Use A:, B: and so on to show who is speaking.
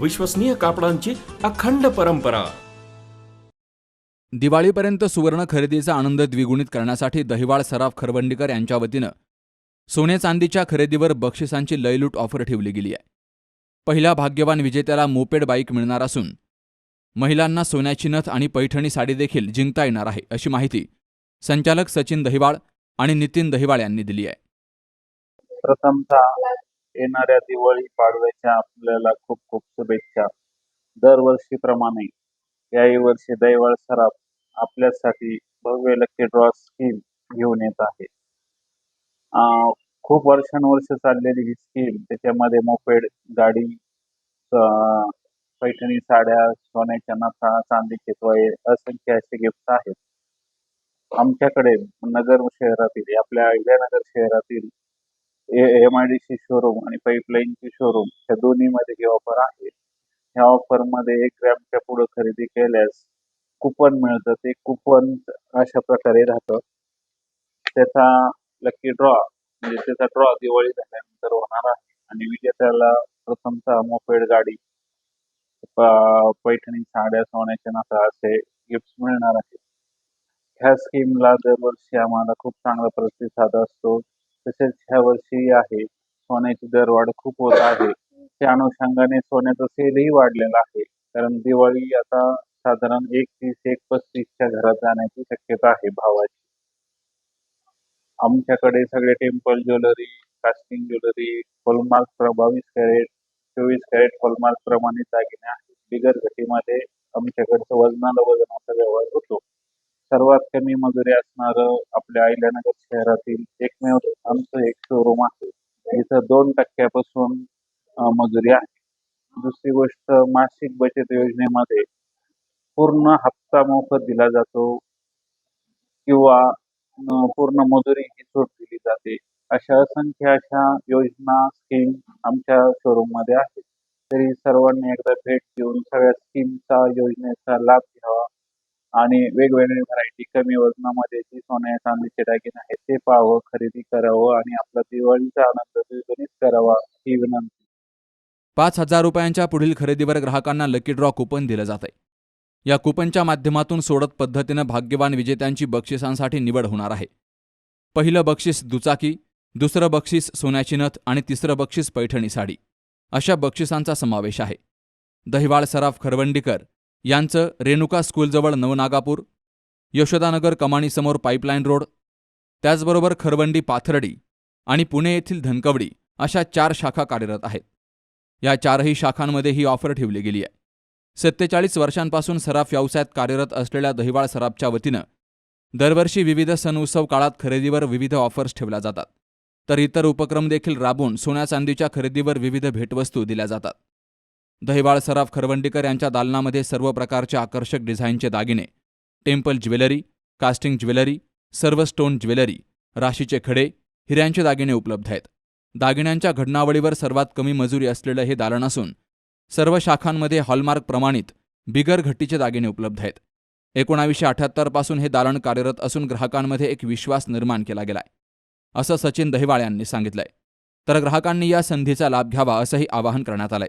A: विश्वसनीय कापडांची अखंड परंपरा.
B: दिवाळीपर्यंत सुवर्ण खरेदीचा आनंद द्विगुणित करण्यासाठी दहिवाळ सराफ खरवंडीकर यांच्या वतीनं सोने चांदीच्या खरेदीवर बक्षिसांची लयलूट ऑफर ठेवली गेली आहे. पहिल्या भाग्यवान विजेत्याला मोपेड बाईक मिळणार असून महिलांना सोन्याची नथ आणि पैठणी साडी देखील जिंकता येणार आहे अशी माहिती संचालक सचिन दहिवाळ आणि नितीन दहिवाळ यांनी दिली आहे.
C: प्रथमतः येणाऱ्या दिवाळी पाडव्याच्या आपल्याला खूप खूप शुभेच्छा. दरवर्षीप्रमाणे याही वर्षी दैवाळ सराफ आपल्यासाठी भव्य लकी ड्रॉ स्कीम घेऊन येत आहे. खूप वर्षानुवर्ष चाललेली ही स्कीम त्याच्यामध्ये मोपेड गाडी पैठणी साड्या सोन्याच्या नथा चांदीचे तोये असंख्य असे गिफ्ट आहेत. आमच्याकडे नगर शहरातील आपल्या अहिल्यानगर शहरातील M I D C showroom आणि पाईपलाईनची शोरूम ह्या दोन्हीमध्ये ही ऑफर आहे ह्या ऑफरमध्ये एक ग्रॅमच्या पुढे खरेदी केल्यास कुपन मिळतं. ते कुपन अशा प्रकारे राहतं. त्याचा लकी ड्रॉ म्हणजे त्याचा ड्रॉ दिवाळी झाल्यानंतर होणार आहे. आणि विजेत्याला प्रथमतः मोपेड गाडी पैठणी साड्या सोन्याच्या नाता असे गिफ्ट मिळणार आहेत. ह्या स्कीमला दरवर्षी आम्हाला खूप चांगला प्रतिसाद असतो. तसेच ह्या वर्षी आहे. सोन्याची दरवाढ खूप होत आहे. त्या अनुषंगाने सोन्याचं सेलही वाढलेलं आहे. कारण दिवाळी आता साधारण एक तीस एक पस्तीसच्या घरात जाण्याची शक्यता आहे भावाची. आमच्याकडे सगळे temple jewellery casting jewellery hallmark बावीस कॅरेट चोवीस कॅरेट हॉलमार्क प्रमाणे दागिने आहेत. बिगर घटीमध्ये आमच्याकडचं वजनाला वजनाचा व्यवहार होतो. सर्वात कमी मजुरी असणारं आपल्या अहिल्यानगर शहरातील एकमेव आमचं एक शोरूम आहे. इथं दोन टक्क्यापासून मजुरी आहे. दुसरी गोष्ट मासिक बचत योजनेमध्ये पूर्ण हप्ता मोफत दिला जातो किंवा पूर्ण मजुरी ही सूट दिली जाते. अशा असंख्य अशा योजना स्कीम आमच्या शोरूममध्ये आहेत. तरी सर्वांनी एकदा भेट देऊन सगळ्या स्कीमचा योजनेचा लाभ घ्यावा. आणि वेगवेगळे व्हरायटी कमी वजनामध्ये जी सोन्या चांदीचे दागिने आहेत ते पाहावं खरेदी करावं आणि आपला दिवाळीचा आनंद द्विगुणित करावा ही विनंती.
B: पाच हजार रुपयांच्या पुढील खरेदीवर ग्राहकांना लकी ड्रॉ कुपन दिलं जातंय. या कुपनच्या माध्यमातून सोडत पद्धतीनं भाग्यवान विजेत्यांची बक्षिसांसाठी निवड होणार आहे. पहिलं बक्षीस दुचाकी दुसरं बक्षीस सोन्याची नथ आणि तिसरं बक्षीस पैठणी साडी. अशा बक्षिसांचा समावेश आहे. दहिवाळ सराफ खरवंडीकर यांचं रेणुका स्कूलजवळ नवनागापूर यशोदानगर कमानीसमोर पाईपलाईन रोड त्याचबरोबर खरवंडी पाथर्डी आणि पुणे येथील धनकवडी अशा चार शाखा कार्यरत आहेत. या चारही शाखांमध्ये ही ऑफर ठेवली गेली आहे. सत्तेचाळीस वर्षांपासून सराफ व्यवसायात कार्यरत असलेल्या दहिवाळ सराफच्या वतीनं दरवर्षी विविध सण उत्सव काळात खरेदीवर विविध ऑफर्स ठेवल्या जातात. तर इतर उपक्रम देखील राबवून सोन्या चांदीच्या खरेदीवर विविध भेटवस्तू दिल्या जातात. दहिवाळ सराफ खरवंडीकर यांच्या दालनामध्ये सर्व प्रकारचे आकर्षक डिझाईनचे दागिने टेम्पल ज्वेलरी कास्टिंग ज्वेलरी सर्व स्टोन ज्वेलरी राशीचे खडे हिऱ्यांचे दागिने उपलब्ध आहेत. दागिन्यांच्या घडणावळीवर सर्वात कमी मजुरी असलेलं हे दालन असून सर्व शाखांमध्ये हॉलमार्क प्रमाणित बिगर घट्टीचे दागिने उपलब्ध आहेत. एकोणावीसशे अठ्याहत्तरपासून हे दालन कार्यरत असून ग्राहकांमध्ये एक विश्वास निर्माण केला गेलाय असं सचिन दहिवाळ यांनी सांगितलंय. तर ग्राहकांनी या संधीचा लाभ घ्यावा असंही आवाहन करण्यात आलंय.